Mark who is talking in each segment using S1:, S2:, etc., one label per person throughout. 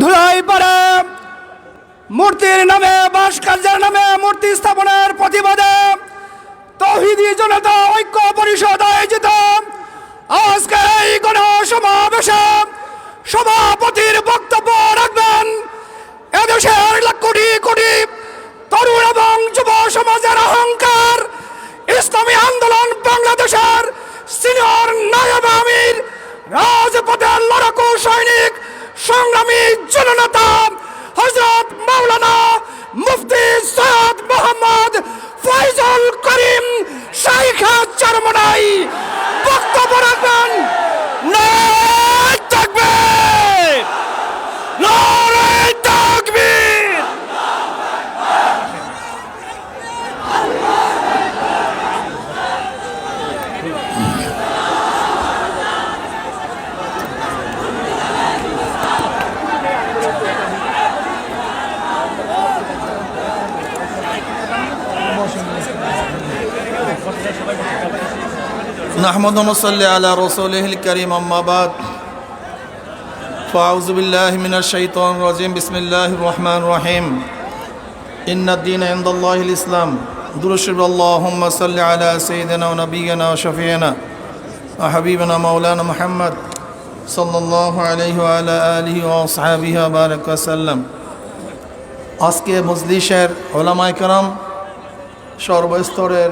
S1: ধুলাই পারে। মূর্তির নামে, ভাস্কর্যের নামে, মূর্তি স্থাপনের প্রতিবাদে তহিদি জনতা ঐক্য পরিষদ আয়োজিত। আজকে এই গণসমাবেশে সভাপতির বক্তব্য জননেতা হজরত মাওলানা মুফতি সৈয়দ মোহাম্মদ ফয়জুল করিম শাইখা চরমনাই। বক্তব্য রাখবেন নারায় তাকবীর
S2: نحمد ونصلي على رسوله الكريم أما بعد فأعوذ بالله من الشيطان الرجيم بسم الله الرحمن الرحيم إن الدين عند الله الإسلام درشب اللهم صل على سيدنا ونبينا وشفينا وحبيبنا مولانا محمد صلى الله عليه وعلى آله وأصحابه وبارك وسلم আজকে মজলিসের ওলামায় কারাম সর্বস্তরের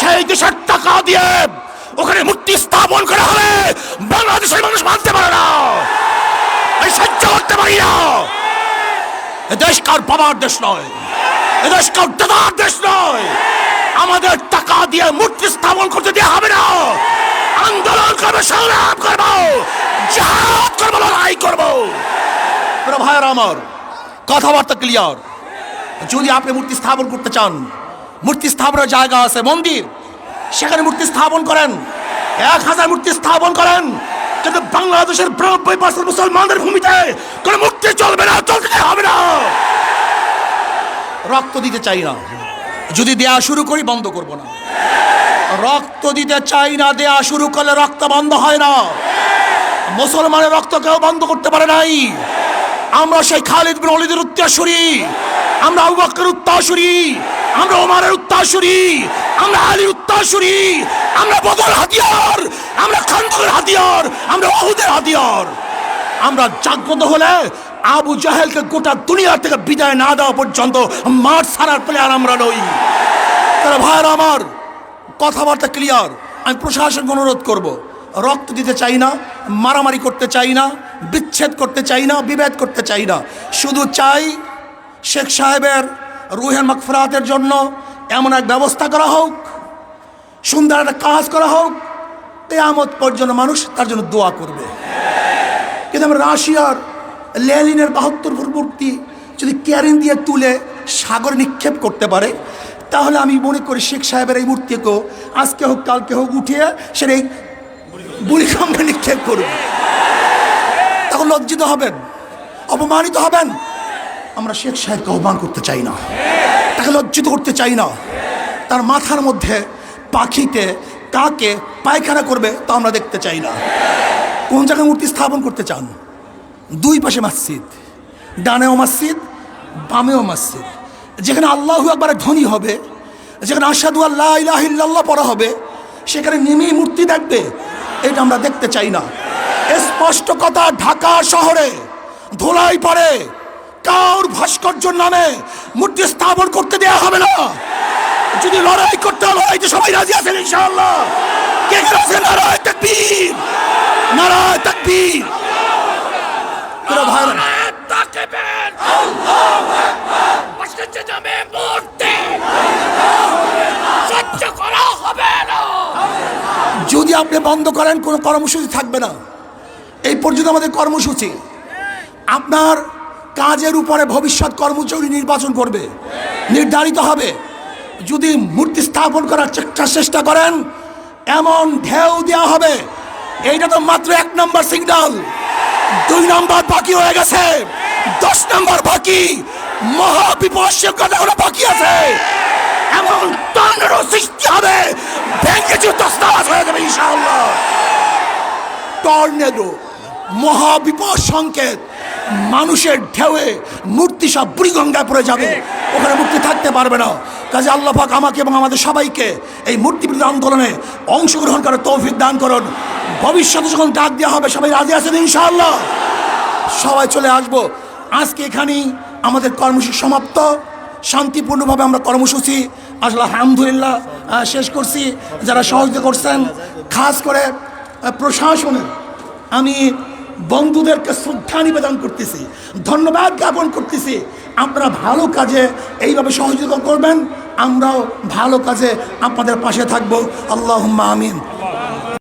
S2: সেই দেশের টাকা দিয়ে ওখানে মূর্তি স্থাপন করা হবে। বাংলাদেশের মানুষ মানতে পারে না। সহ্য করতে পারি না। দেশ কার বাবার দেশ নয়। দেশ কার দাদার দেশ নয়। আমাদের টাকা দিয়ে মূর্তি স্থাপন করতে দেওয়া হবে না। আন্দোলন করব, সংগ্রাম করব, জাহাজ করব, লড়াই করব। ভাইয়ের আমার, কথাবার্তা ক্লিয়ার যদি আপনি মূর্তি স্থাপন করতে চান মূর্তি স্থাপনের জায়গা আছে, মন্দির। সেখানে মূর্তি স্থাপন করেন। এক হাজার মূর্তি স্থাপন করেন। কিন্তু বাংলাদেশের বিরানব্বই পার্সেন্ট মুসলমানদের ভূমিতে কোনো মূর্তি চলবে না, চলতে হবে না। রক্ত দিতে চাই না। যদি দেয়া শুরু করি, বন্ধ করব না। রক্ত দিতে চাই না, দেয়া শুরু করলে রক্ত বন্ধ হয় না। মুসলমানের রক্ত কেউ বন্ধ করতে পারে নাই। আমরা সেই খালিদ বিন অলিদের উত্তরসূরি। আমরা আবু বকরের উত্তরসূরি আমরা ওমারের উত্তরসূরি আমরা আলীর উত্তরসূরি আমরা বদর হাতিয়ার, আমরা খান্দকের হাতিয়ার, আমরা অহুদের হাতিয়ার। আমরা জাগ্রত হলে আবু জাহেলকে গোটা দুনিয়ার থেকে বিদায় না দেওয়া পর্যন্ত মাঠ ছাড়ার প্লেয়ার আমরা নই। তারা ভাইয়ের আমার, কথাবার্তা ক্লিয়ার আমি প্রশাসনকে অনুরোধ করব, রক্ত দিতে চাই না, মারামারি করতে চাই না, বিচ্ছেদ করতে চাই না, বিভেদ করতে চাই না। শুধু চাই শেখ সাহেবের রুহের মকফরাতের জন্য এমন এক ব্যবস্থা করা হোক, সুন্দর একটা কাজ করা হোক, কেয়ামত পর্যন্ত মানুষ তার জন্য দোয়া করবে। কিন্তু আমরা রাশিয়ার লেলিনের বাহাত্তর ফুট মূর্তি যদি ক্যারিন দিয়ে তুলে সাগর নিক্ষেপ করতে পারে, তাহলে আমি মনে করি শেখ সাহেবের এই মূর্তিকেও আজকে হোক, কালকে হোক উঠিয়ে সেটা এই বুড়িকম্বে নিক্ষেপ করবে। তখন লজ্জিত হবেন, অপমানিত হবেন। আমরা শেখ সাহেবকে আহ্বান করতে চাই না। তাকে লজ্জিত করতে চাই না। তার মাথার মধ্যে পাখিতে কাকে পায়খানা করবে তা আমরা দেখতে চাই না। কোন জায়গায় মূর্তি স্থাপন করতে চান? দুই পাশে মসজিদ। ডানেও মসজিদ, বামেও মসজিদ। যেখানে আল্লাহু একবারে ধ্বনি হবে, যেখানে আসাদু আল্লাহ ইলাহ ইল্লাল্লাহ পড়া হবে, সেখানে নেমেই মূর্তি দেখবে। এটা আমরা দেখতে চাই না। স্পষ্ট কথা, ঢাকা শহরে ধুলাই পড়ে। কাউর ভাস্কর্য নামে মূর্তি স্থাপন করতে দেয়া হবে না। যদি লড়াই করতে হয় লড়াইতে সবাই রাজি আছেন ইনশাআল্লাহ। কে কে আছে? নারায় তাকবীর। নারায় তাকবীর। ভাইরা
S3: নারায়ণ তাকবীর। মসজিদে নামে মূর্তি। সহ্য করা হবে না।
S2: যদি আপনি বন্ধ করেন কোনো কর্মসূচি থাকবে না। এই পর্যন্ত আমাদের কর্মসূচি। আপনার কাজের উপরে ভবিষ্যৎ কর্মচারী নির্বাচন করবে। নির্ধারিত হবে। যদি মূর্তি স্থাপন করার চেষ্টা চেষ্টা করেন, এমন ঢেউ দেওয়া হবে। এইটা তো মাত্র এক নম্বর সিগন্যাল। দুই নম্বর বাকি হয়ে গেছে। দশ নম্বর বাকি। মহা বিপর্যয় বাকি আছে। এমন তন্দ্র সৃষ্টি হবে। ব্যাংকে তস্তাবাস হয়ে যাবে ইনশাআল্লাহ। টর্নেডো মহাবিপদ সংকেত। মানুষের ঢেউয়ে মূর্তি সব বুড়িগঙ্গায় পড়ে যাবে। ওখানে মূর্তি থাকতে পারবে না। কাজে আল্লাহ পাক আমাকে এবং আমাদের সবাইকে এই মূর্তি বিরোধী আন্দোলনে অংশগ্রহণ করার তৌফিক দান করুন। ভবিষ্যতে যখন ডাক দেওয়া হবে সবাই রাজি আছেন ইনশাআল্লাহ? সবাই চলে আসব। আজকে এখানেই আমাদের কর্মসূচি সমাপ্ত। শান্তিপূর্ণভাবে আমরা কর্মসূচি আসলে আলহামদুলিল্লাহ শেষ করছি। যারা সহযোগিতা করছেন খাস করে আহ, প্রশাসনের আমি বন্ধুদেরকে শ্রদ্ধা নিবেদন করতেছি, ধন্যবাদ জ্ঞাপন করতেছি। আপনারা ভালো কাজে এইভাবে সহযোগিতা করবেন, আমরাও ভালো কাজে আপনাদের পাশে থাকব। আল্লাহ আমিন।